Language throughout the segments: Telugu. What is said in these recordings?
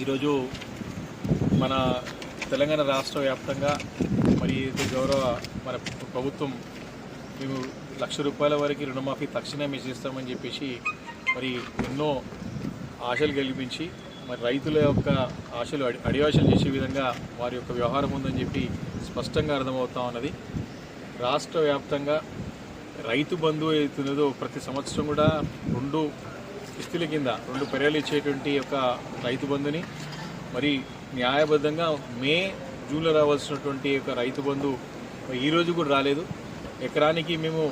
ఈరోజు మన తెలంగాణ రాష్ట్ర వ్యాప్తంగా మరి గౌరవ మన ప్రభుత్వం మేము లక్ష రూపాయల వరకు రుణమాఫీ తక్షణమే చేస్తామని చెప్పేసి మరి ఎన్నో ఆశలు కల్పించి మరి రైతుల యొక్క ఆశలు అడివాశలు చేసే విధంగా వారి యొక్క వ్యవహారం ఉందని చెప్పి స్పష్టంగా అర్థమవుతా ఉన్నది. రాష్ట్ర వ్యాప్తంగా రైతు బంధువు అవుతున్నదో ప్రతి సంవత్సరం కూడా రెండు కిస్తుల కింద రెండు పెరలు ఇచ్చేటువంటి ఒక రైతు బంధుని. మరి న్యాయబద్ధంగా మే జూన్లో రావాల్సినటువంటి ఒక రైతు బంధు మరి ఈ రోజు కూడా రాలేదు. ఎకరానికి మేము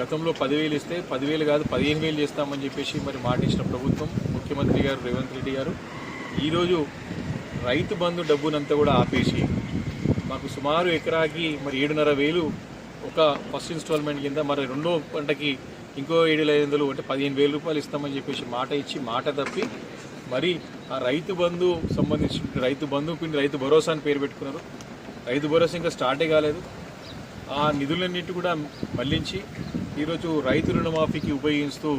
గతంలో పదివేలు ఇస్తే పదివేలు కాదు పదిహేను వేలు చేస్తామని చెప్పేసి మరి మాట ఇచ్చిన ప్రభుత్వం ముఖ్యమంత్రి గారు రేవంత్ రెడ్డి గారు. ఈరోజు రైతు బంధు డబ్బునంతా కూడా ఆపేసి మాకు సుమారు ఎకరాకి మరి ఏడున్నర వేలు ఒక ఫస్ట్ ఇన్స్టాల్మెంట్ కింద మరి రెండో పంటకి ఇంకో ఏడు ఐదు వందలు అంటే పదిహేను వేల రూపాయలు ఇస్తామని చెప్పేసి మాట ఇచ్చి మాట తప్పి మరి ఆ రైతు బంధు సంబంధించిన రైతు బంధు పిండి రైతు భరోసా అని పేరు పెట్టుకున్నారు. రైతు భరోసా ఇంకా స్టార్టే కాలేదు. ఆ నిధులన్నిటి కూడా మళ్ళించి ఈరోజు రైతు రుణమాఫీకి ఉపయోగిస్తూ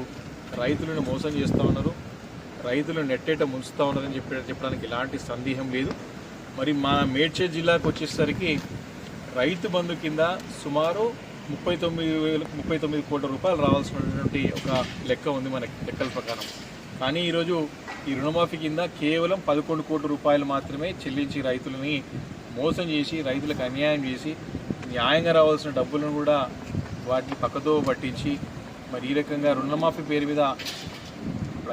రైతులను మోసం చేస్తూ ఉన్నారు. రైతులను నెట్టేట ముంచుతూ ఉన్నారని చెప్పి చెప్పడానికి ఎలాంటి సందేహం లేదు. మరి మా మేడ్చల్ జిల్లాకు వచ్చేసరికి రైతు బంధు కింద సుమారు ముప్పై తొమ్మిది వేల ముప్పై తొమ్మిది కోట్ల రూపాయలు రావాల్సినటువంటి ఒక లెక్క ఉంది మన లెక్కల ప్రకారం. కానీ ఈరోజు ఈ రుణమాఫీ కింద కేవలం పదకొండు కోట్ల రూపాయలు మాత్రమే చెల్లించి రైతులని మోసం చేసి రైతులకు అన్యాయం చేసి న్యాయంగా రావాల్సిన డబ్బులను కూడా వాటిని పక్కతో పట్టించి మరి ఈ రకంగా రుణమాఫీ పేరు మీద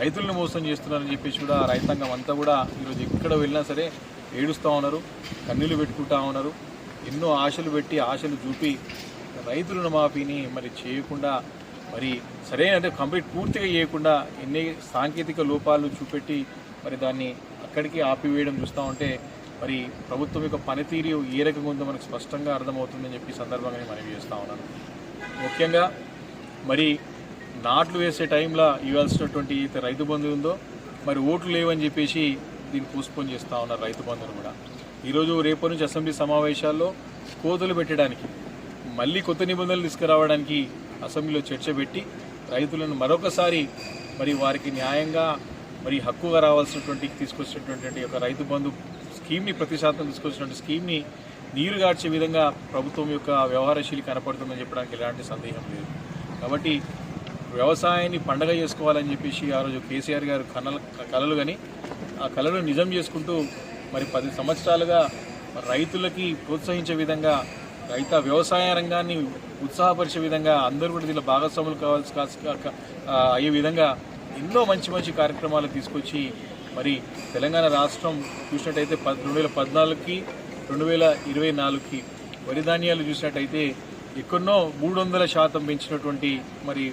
రైతులను మోసం చేస్తున్నారని చెప్పేసి కూడా రైతాంగం అంతా కూడా ఈరోజు ఎక్కడ వెళ్ళినా సరే ఏడుస్తూ ఉన్నారు కన్నీళ్ళు పెట్టుకుంటా ఉన్నారు. ఎన్నో ఆశలు పెట్టి ఆశలు చూపి రైతు రుణమాఫీని మరి చేయకుండా మరి సరైన అంటే కంప్లీట్ పూర్తిగా చేయకుండా ఎన్ని సాంకేతిక లోపాలు చూపెట్టి మరి దాన్ని అక్కడికి ఆపివేయడం చూస్తూ ఉంటే మరి ప్రభుత్వం యొక్క పనితీరు ఏ రకంగా ఉందో మనకు స్పష్టంగా అర్థమవుతుందని చెప్పి సందర్భంగా నేను మనవి చేస్తూ ఉన్నాను. ముఖ్యంగా మరి నాట్లు వేసే టైంలో ఇవ్వాల్సినటువంటి అయితే రైతు బంధు ఉందో మరి ఓట్లు లేవని చెప్పేసి దీన్ని పోస్ట్పోన్ చేస్తూ ఉన్నారు రైతు బంధువులు కూడా. ఈరోజు రేపటి నుంచి అసెంబ్లీ సమావేశాల్లో కోతలు పెట్టడానికి మళ్ళీ కొత్త నిబంధనలు తీసుకురావడానికి అసెంబ్లీలో చర్చ పెట్టి రైతులను మరొకసారి మరి వారికి న్యాయంగా మరి హక్కుగా రావాల్సినటువంటి తీసుకొచ్చినటువంటి ఒక రైతు బంధు స్కీమ్ని ప్రతి శాతం తీసుకొచ్చినటువంటి స్కీమ్ని నీరు గార్చే విధంగా ప్రభుత్వం యొక్క వ్యవహారశీలి కనపడుతుందని చెప్పడానికి ఎలాంటి సందేహం లేదు. కాబట్టి వ్యవసాయాన్ని పండగ చేసుకోవాలని చెప్పేసి ఆ రోజు కేసీఆర్ గారు కనల కలలు కానీ ఆ కళలు నిజం చేసుకుంటూ మరి పది సంవత్సరాలుగా రైతులకి ప్రోత్సహించే విధంగా రైత వ్యవసాయ రంగాన్ని ఉత్సాహపరిచే విధంగా అందరూ కూడా దీనిలో భాగస్వాములు కావాల్సి అయ్యే విధంగా ఎన్నో మంచి మంచి కార్యక్రమాలు తీసుకొచ్చి మరి తెలంగాణ రాష్ట్రం చూసినట్టయితే పద్ రెండు వేల పద్నాలుగుకి రెండు వేల ఇరవై నాలుగుకి వరి ధాన్యాలు చూసినట్టయితే ఎక్కడో మూడు వందల శాతం పెంచినటువంటి మరి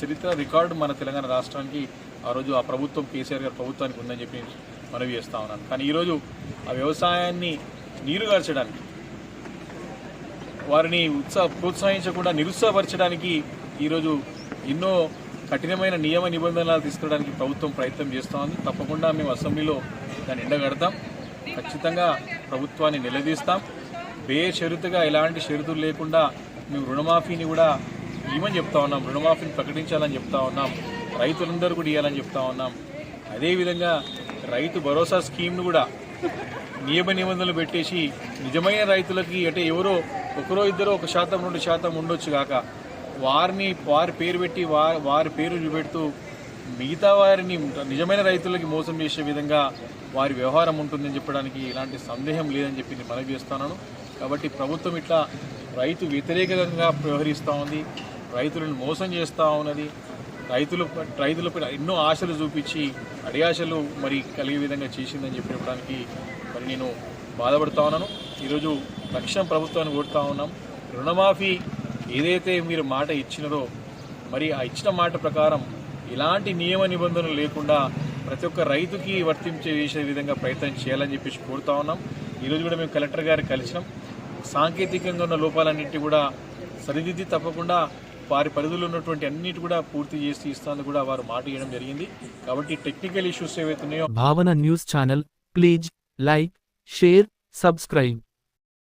చరిత్ర రికార్డు మన తెలంగాణ రాష్ట్రానికి ఆ రోజు ఆ ప్రభుత్వం కేసీఆర్ గారి ప్రభుత్వానికి ఉందని చెప్పి మనవి చేస్తా ఉన్నాను. కానీ ఈరోజు ఆ వ్యవసాయాన్ని నీరుగార్చడానికి వారిని ఉత్సాహ ప్రోత్సహించకుండా నిరుత్సాహపరచడానికి ఈరోజు ఎన్నో కఠినమైన నియమ నిబంధనలు తీసుకురావడానికి ప్రభుత్వం ప్రయత్నం చేస్తోంది. తప్పకుండా మేము అసెంబ్లీలో దాన్ని ఎండగడతాం. ఖచ్చితంగా ప్రభుత్వాన్ని నిలదీస్తాం. బేషరతుగా ఎలాంటి షరతులు లేకుండా మేము రుణమాఫీని కూడా ఇవ్వని చెప్తా ఉన్నాం. రుణమాఫీని ప్రకటించాలని చెప్తా ఉన్నాం. రైతులందరూ కూడా ఇవ్వాలని చెప్తా ఉన్నాం. అదేవిధంగా రైతు భరోసా స్కీమ్ను కూడా నియమ నిబంధనలు పెట్టేసి నిజమైన రైతులకి అంటే ఎవరో ఒకరో ఇద్దరు ఒక శాతం రెండు శాతం ఉండొచ్చు కాక వారిని వారి పేరు పెట్టి వారి వారి పేరు చూపెడుతూ మిగతా వారిని నిజమైన రైతులకి మోసం చేసే విధంగా వారి వ్యవహారం ఉంటుందని చెప్పడానికి ఎలాంటి సందేహం లేదని చెప్పి నేను మనవి చేస్తున్నాను. కాబట్టి ప్రభుత్వం ఇట్లా రైతు వ్యతిరేకంగా వ్యవహరిస్తూ ఉంది. రైతులను మోసం చేస్తూ ఉన్నది. రైతులు రైతులపై ఎన్నో ఆశలు చూపించి అడియాశలు మరి కలిగే విధంగా చేసిందని చెప్పడానికి మరి నేను బాధపడుతూ ఉన్నాను. ఈరోజు లక్ష్యం ప్రభుత్వాన్ని కోరుతా ఉన్నాం. రుణమాఫీ ఏదైతే మీరు మాట ఇచ్చినారో మరి ఆ ఇచ్చిన మాట ప్రకారం ఎలాంటి నియమ నిబంధనలు లేకుండా ప్రతి ఒక్క రైతుకి వర్తించే చేసే విధంగా ప్రయత్నం చేయాలని చెప్పేసి కోరుతా ఉన్నాం. ఈరోజు కూడా మేము కలెక్టర్ గారికి కలిసినాం. సాంకేతికంగా ఉన్న లోపాలన్నింటినీ కూడా సరిదిద్ది తప్పకుండా వారి పరిధిలో ఉన్నటువంటి అన్నిటి కూడా పూర్తి చేసి ఇస్తానని కూడా వారు మాట ఇవ్వడం జరిగింది. కాబట్టి టెక్నికల్ ఇష్యూస్ ఏవైతున్నాయో Bhavana news channel please like share subscribe.